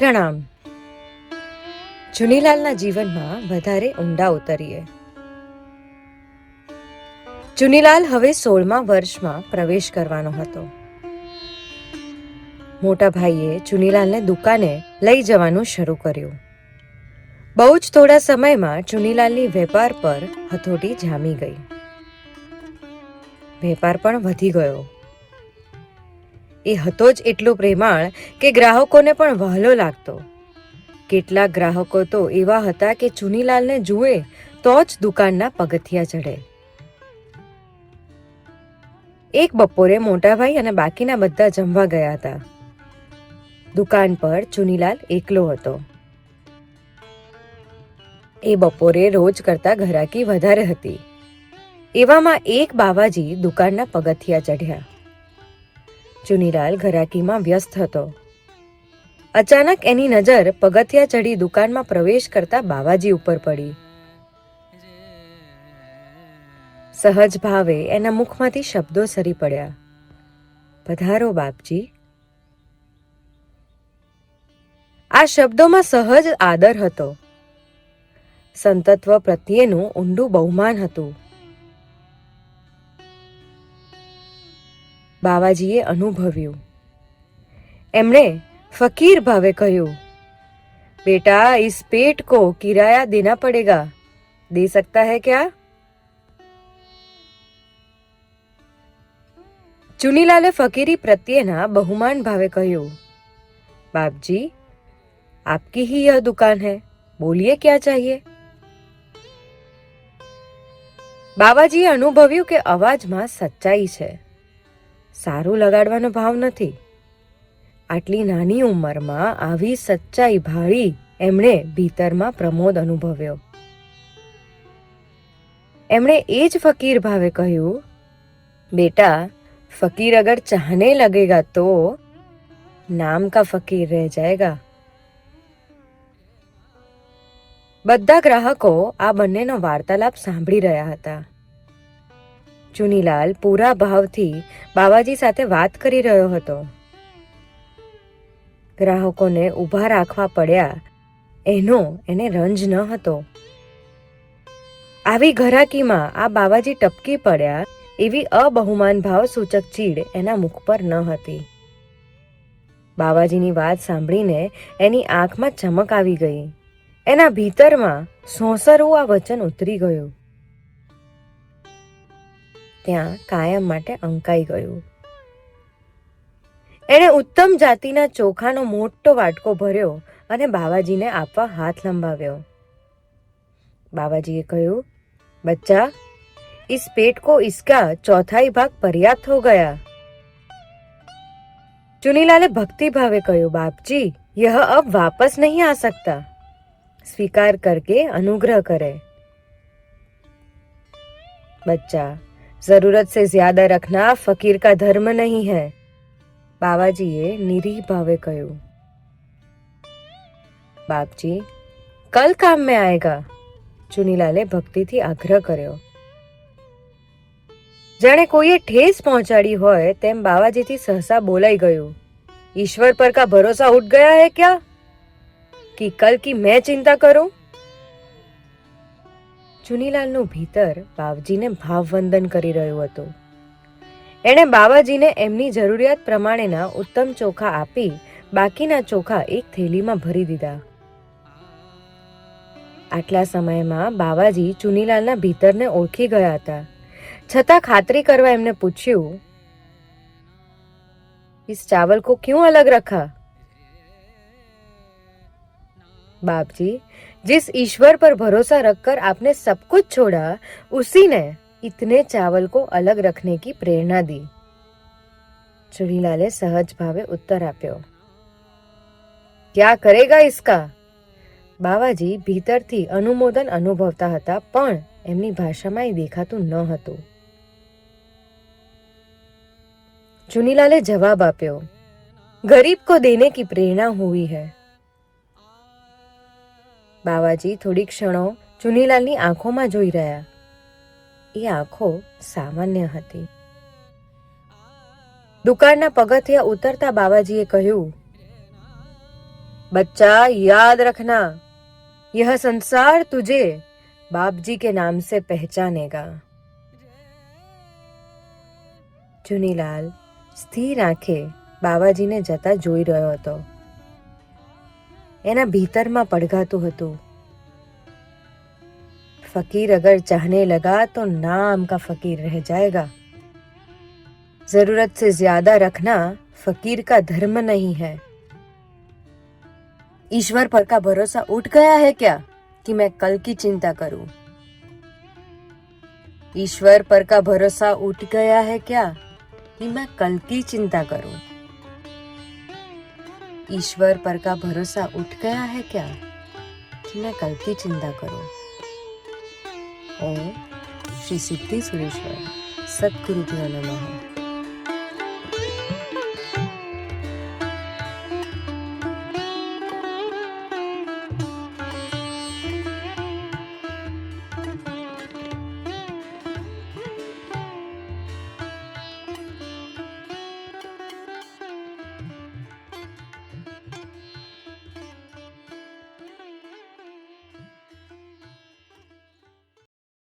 પ્રણામ. ચુનીલાલના જીવનમાં વધારે ઊંડા ઉતરીએ. ચુનીલાલ હવે સોળમા વર્ષમાં પ્રવેશ કરવાનો હતો. મોટા ભાઈએ ચુનીલાલને દુકાને લઈ જવાનું શરૂ કર્યું. બહુ જ થોડા સમયમાં ચુનીલાલની વેપાર પર હથોટી જામી ગઈ. વેપાર પણ વધી ગયો. એ હતો જ એટલો પ્રેમાળ કે ગ્રાહકોને પણ વહાલો લાગતો. કેટલાક ગ્રાહકો તો એવા હતા કે ચુનીલાલને જુએ તો જ દુકાનના પગથિયા ચડે. એક બપોરે મોટાભાઈ અને બાકીના બધા જમવા ગયા હતા. દુકાન પર ચુનીલાલ એકલો હતો. એ બપોરે રોજ કરતા ઘરાકી વધારે હતી. એવામાં એક બાવાજી દુકાનના પગથિયા ચઢ્યા. ચુનીલાલ ઘરાકીમાં વ્યસ્ત હતો. અચાનક એની નજર પગથિયા ચડી દુકાનમાં પ્રવેશ કરતા બાવાજી ઉપર પડી. સહજ ભાવે એના મુખમાંથી શબ્દો સરી પડ્યા. પધારો, બાપજી. આ શબ્દોમાં સહજ આદર હતો. સંતત્વ પ્રત્યેનું ઊંડું બહુમાન હતું. બાવાજીએ અનુભવ્યું. એમણે ફકીર ભાવે કહ્યું, બેટા ઇસ પેટ કો કિરાયા દેના પડેગા. દે સકતા હૈ ક્યા? ચુનીલાલે ફકીરી પ્રત્યેના બહુમાન ભાવે કહ્યું, બાપજી, આપકી હી યહ દુકાન હૈ. બોલીએ ક્યાં ચાહીએ? બાબાજીએ અનુભવ્યું કે અવાજમાં સચ્ચાઈ છે. સારું લગાડવાનો ભાવ નથી. આટલી નાની ઉંમરમાં આવી સચ્ચાઈ ભાળી એમણે ભીતરમાં પ્રમોદ અનુભવ્યો. એમણે એ જ ફકીર ભાવે કહ્યું, બેટા, ફકીર અગર ચાહને લગેગા તો નામ કા ફકીર રહે જાયગા. બધા ગ્રાહકો આ બંનેનો વાર્તાલાપ સાંભળી રહ્યા હતા. ચુનીલાલ પૂરા ભાવથી બાવાજી સાથે વાત કરી રહ્યો હતો. ગ્રાહકોને ઊભા રાખવા પડ્યા. એનો એને રંજ ન હતો. આવી ઘરાકીમાં આ બાવાજી ટપકી પડ્યા એવી અબહુમાન ભાવ સૂચક ચીડ એના મુખ પર ન હતી. બાવાજીની વાત સાંભળીને એની આંખમાં ચમક આવી ગઈ. એના ભીતરમાં સોંસરવું આ વચન ઉતરી ગયું. ત્યાં કાયમ માટે અંકાઈ ગયું એણે ઉત્તમ જાતિના ચોખાનો મોટો વાટકો ભર્યો અને બાવાજીને આપવા હાથ લંબાવ્યો બાવાજીએ કહ્યું બચ્ચા इस पेट को इसका चौथाई भाग पर्याप्त हो गया चुनीलाले भक्ति भावे કહ્યું बापजी यह अब वापस नहीं आ सकता स्वीकार करके अनुग्रह करे बच्चा जरूरत से ज्यादा रखना फकीर का धर्म नहीं है बाबाजीए निरीह भावे કહ્યું બાપજી કલ કામ में आएगा ચુનીલાલે ભક્તિથી આગ્રહ કર્યો જાણે કોઈએ ઠેસ પહોંચાડી હોય તેમ બાવાજીથી સહસા બોલાઈ ગયું ઈશ્વર પર કા ભરોસા ઉઠ ગયા હે ક્યા कि कल की मैं चिंता करूं ચુનીલાલનું ભીતર બાવજીને ભાવવંદન કરી રહ્યું હતું. એણે બાવાજીને એમની જરૂરિયાત પ્રમાણેના ઉત્તમ ચોખા આપી બાકીના ચોખા એક થેલીમાં ભરી દીધા. આટલા સમયમાં બાવાજી ચુનીલાલના ભીતરને ઓળખી ગયા હતા. છતાં ખાતરી કરવા એમને પૂછ્યું ઇસ ચાવલ કો ક્યું અલગ રખા? बाप जी जिस ईश्वर पर भरोसा रखकर आपने सब कुछ छोड़ा उसी ने इतने चावल को अलग रखने की प्रेरणा दी चुड़ीलाले सहज भावे उत्तर आप्यो क्या करेगा इसका બાવાજી ભીતરથી અનુમોદન અનુભવતા હતા પણ એમની ભાષામાં એ દેખાતું ન હતું चुनीलाले जवाब आप्यो गरीब को देने की प्रेरणा हुई है બાવાજી થોડી ક્ષણો ચુનીલાલની આંખોમાં જોઈ રહ્યા એ આંખો સામાન્ય હતી દુકાનના પગથિયા ઉતરતા બાવાજીએ કહ્યું बच्चा याद रखना यह संसार तुझे बाप जी के नाम से पहचानेगा ચુનીલાલ સ્થિર આંખે બાબાજીને જતા જોઈ રહ્યો હતો એના ભીતરમાં પડઘાતું હતું फकीर अगर चाहने लगा तो नाम का फकीर रह जाएगा जरूरत से ज्यादा रखना फकीर का धर्म नहीं है ईश्वर पर का भरोसा उठ गया है क्या कि मैं कल की चिंता करूं ईश्वर पर का भरोसा उठ गया है क्या कि मैं कल की चिंता करूं ईश्वर पर का भरोसा उठ गया है क्या? कि मैं कल की चिंता करूँ। ओ श्री सिद्धि सुरेश्वर, सतगुरु नमः